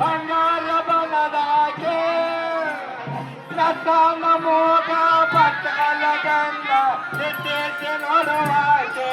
ಬಂಗಾರ ಬನದಾಗೆ ನತನ ಮೋಗ ಬಟ್ಟಲ ಗಂಧ ನಿಟ್ಟೇಸಿ ನೋಡುವಾಗೆ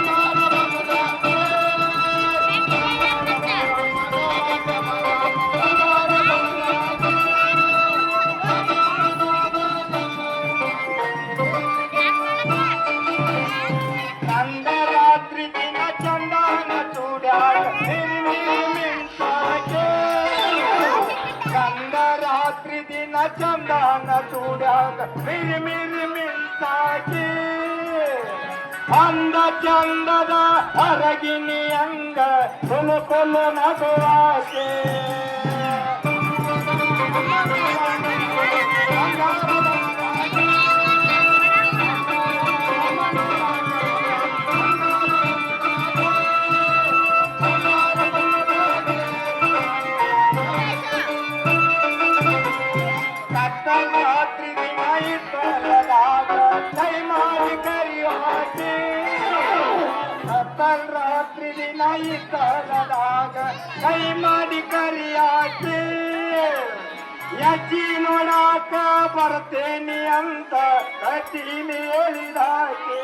ದಿನ ಚಂದನ ಚೂಡ್ಯಾಗ ಮಿರಿ ಮಿರಿ ಮಿಲ್ತಾಗಿ ಅಂದ ಚಂದದ ಹರಗಿನಿ ಅಂಗ ಕೊಲು ಕೊಲು ನಗುವಾಗೆ ರಾತ್ರಿ ದಿನ ಕಾಲದಾಗ ಕೈ ಮಾಡಿ ಕರಿಯಾಕೆ ಯಜ್ಜಿ ನೋಡಾಕ ಬರ್ತೇನೆ ಅಂತ ಕಟೀಲಿ ಹೇಳಿದಾಕೆ.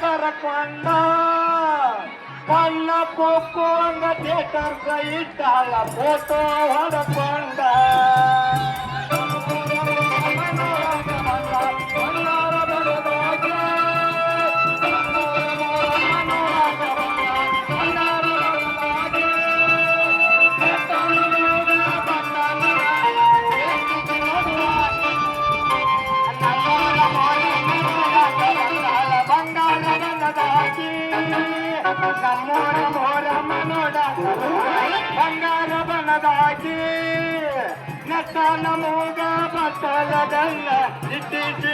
ಕರಕೊಂಡ ಕಣ್ಣ ಕೂಕೊಂಡ ಥಿಯೇಟರ್ಗ ಇಟ್ಟಾಳ ಫೋಟೋ ಹೊಡಕೊಂಡ ನಮ್ಮೋರ ಮೋರ ಮನೋಡ ಬಂಗಾರ ಬನದಾಗಿ ನಟ ನಮೋಗ ಬತ್ತಲದಲ್ಲ ಇಟ್ಟಿಸಿ ನೋಡಾಕೆ